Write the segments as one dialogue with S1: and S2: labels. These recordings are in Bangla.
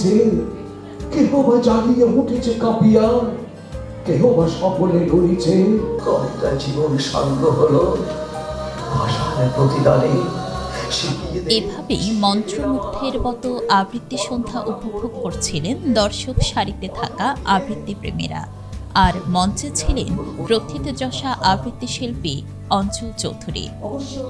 S1: যে কেহ বা জাগিয়ে উঠেছে কাঁপিয়া। কেহ বা সফলে করিছে কয়টা জীবন সাঙ্গ হলো। প্রতিদানে
S2: এভাবেই মন্ত্রমুগ্ধের মতো আবৃত্তি সন্ধ্যা উপভোগ করছিলেন দর্শক সারিতে থাকা আবৃত্তি প্রেমীরা আর মঞ্চে ছিলেন প্রথিতযশা আবৃত্তি শিল্পী অঞ্জু চৌধুরী।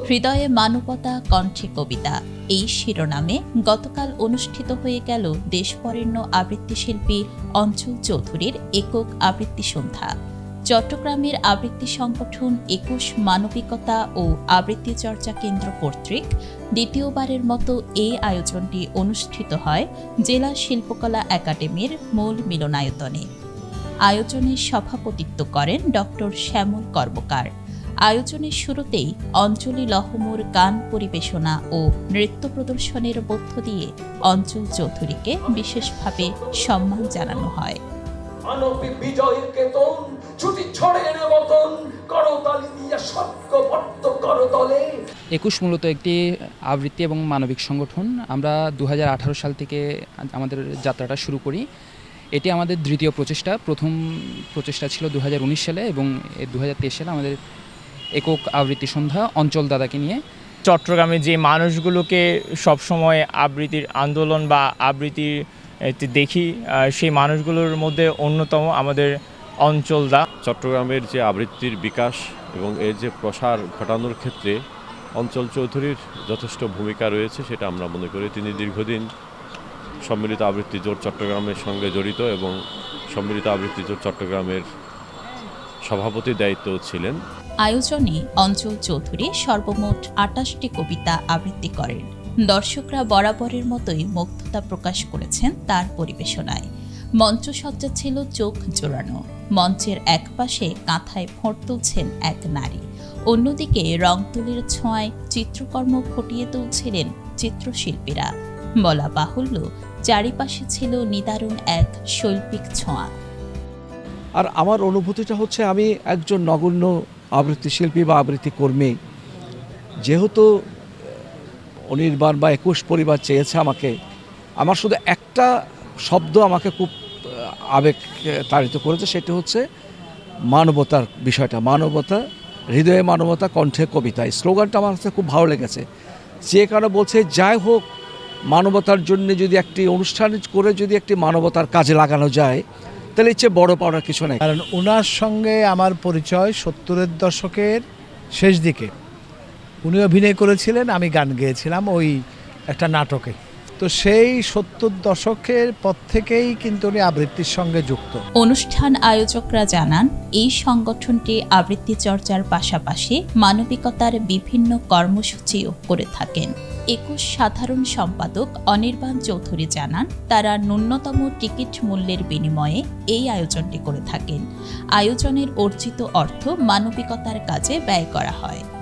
S2: হৃদয়ে মানবতা, কণ্ঠে কবিতা। এই শিরোনামে গতকাল অনুষ্ঠিত হয়ে গেল দেশবরেণ্য আবৃত্তি শিল্পী অঞ্জু চৌধুরীর একক আবৃত্তি সন্ধ্যা। চট্টগ্রামের আবৃত্তি সংগঠন একুশ মানবিকতা ও আবৃত্তি চর্চা কেন্দ্র কর্তৃক দ্বিতীয়বারের মতো এই আয়োজনটি অনুষ্ঠিত হয় জেলা শিল্পকলা একাডেমির মূল মিলনায়তনে। আয়োজনে সভাপতিত্ব করেন ডক্টর শ্যামল কর্মকার। আয়োজনের শুরুতেই অঞ্জলি লহমুর গান পরিবেশনা ও নৃত্য প্রদর্শনের মধ্য দিয়ে অঞ্জল চৌধুরীকে বিশেষভাবে সম্মান জানানো হয়।
S1: বিজয়ের কেতন ছুটি ছড়ে এনে মতন করতালি দিয়া করতলে
S3: একুশ মূলত একটি আবৃত্তি এবং মানবিক সংগঠন। আমরা দু হাজার আঠারো সাল থেকে আমাদের যাত্রাটা শুরু করি। এটি আমাদের দ্বিতীয় প্রচেষ্টা। প্রথম প্রচেষ্টা ছিল দু হাজার উনিশ সালে এবং দু হাজার সালে আমাদের একক আবৃত্তি সন্ধ্যা অঞ্চল দাদাকে নিয়ে।
S4: চট্টগ্রামে যে মানুষগুলোকে সবসময় আবৃত্তির আন্দোলন বা আবৃত্তির দেখি সেই মানুষগুলোর মধ্যে অন্যতম আমাদের অঞ্চলদা
S5: চট্টগ্রামের যে আবৃত্তির বিকাশ এবং এর যে প্রসার ঘটানোর ক্ষেত্রে অঞ্চল চৌধুরীর যথেষ্ট ভূমিকা রয়েছে সেটা আমরা মনে করি। তিনি দীর্ঘদিন সম্মিলিত আবৃত্তি জোট চট্টগ্রামের সঙ্গে জড়িত এবং সম্মিলিত আবৃত্তি জোট চট্টগ্রামের সভাপতির দায়িত্ব ছিলেন।
S2: আয়োজনে অঞ্চল চৌধুরী সর্বমোট আটাশটি কবিতা আবৃত্তি করেন। দর্শকরা বরাবরের মতোই মুগ্ধতা প্রকাশ করেছেন তার পরিবেশনায়। মঞ্চসজ্জা ছিল চোখ জোড়ানো। মঞ্চের একপাশে কাঁথায় ফোঁট তুলছেন এক নারী। অন্যদিকে রং তুলির ছোঁয়ায় চিত্রকর্ম ফুটিয়ে তুলছিলেন চিত্রশিল্পীরা। বলা বাহুল্য চারিপাশে ছিল নিদারুণ এক শৈল্পিক ছোঁয়া।
S6: আর আমার অনুভূতিটা হচ্ছে আমি একজন নগণ্য আবৃত্তি শিল্পী বা আবৃত্তি কর্মী। যেহেতু অনির্বাণ বা একুশ পরিবার চেয়েছে আমাকে, আমার শুধু একটা শব্দ আমাকে খুব আবেগ তাড়িত করেছে, সেটি হচ্ছে মানবতার বিষয়টা। মানবতা, হৃদয়ে মানবতা, কণ্ঠে কবিতা। এই স্লোগানটা আমার কাছে খুব ভালো লেগেছে। যে কারণে বলছে, যাই হোক মানবতার জন্য যদি একটি অনুষ্ঠান করে যদি একটি মানবতার কাজে লাগানো যায় তাহলে ইচ্ছে বড় পাওয়ার কিছু নেই।
S7: কারণ ওনার সঙ্গে আমার পরিচয় সত্তরের দশকের শেষ দিকে। উনি অভিনয় করেছিলেন আমি গান গেয়েছিলাম ওই একটা নাটকে। তো সেই সত্তর দশকের পর থেকেই কিন্তু উনি আবৃত্তির সঙ্গে যুক্ত।
S2: অনুষ্ঠান আয়োজকরা জানান এই সংগঠনটি আবৃত্তি চর্চার পাশাপাশি মানবিকতার বিভিন্ন কর্মসূচিও করে থাকেন। একুশ সাধারণ সম্পাদক অনির্বাণ চৌধুরী জানান, তারা ন্যূনতম টিকিট মূল্যের বিনিময়ে এই আয়োজনটি করে থাকেন। আয়োজনের অর্জিত অর্থ মানবিকতার কাজে ব্যয় করা হয়।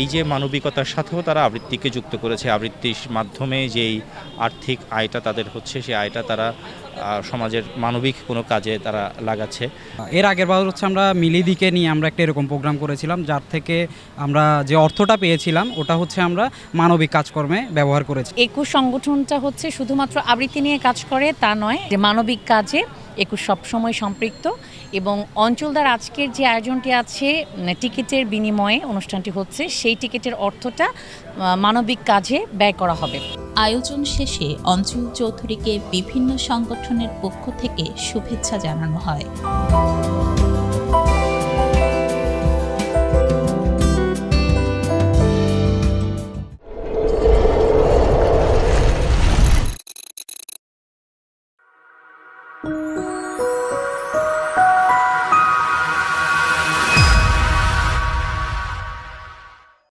S8: এই যে মানবিকতার সাথেও তারা আবৃত্তিকে যুক্ত করেছে আবৃত্তির মাধ্যমে যেই আর্থিক আয়টা তাদের হচ্ছে সেই আয়টা তারা সমাজের মানবিক কোনো কাজে তারা লাগাচ্ছে।
S9: এর আগের বার হচ্ছে আমরা মিলিদিকে নিয়ে আমরা একটা এরকম প্রোগ্রাম করেছিলাম যার থেকে আমরা যে অর্থটা পেয়েছিলাম ওটা হচ্ছে আমরা মানবিক কাজকর্মে ব্যবহার করেছি।
S10: একুশ সংগঠনটা হচ্ছে শুধুমাত্র আবৃত্তি নিয়ে কাজ করে তা নয় যে মানবিক কাজে একুশ সবসময় সম্পৃক্ত এবং অঞ্চলদার আজকের যে আয়োজনটি আছে টিকিটের বিনিময়ে অনুষ্ঠানটি হচ্ছে, সেই টিকিটের অর্থটা মানবিক কাজে ব্যয় করা হবে।
S2: আয়োজন শেষে অঞ্চল চৌধুরীকে বিভিন্ন সংগঠনের পক্ষ থেকে শুভেচ্ছা জানানো হয়।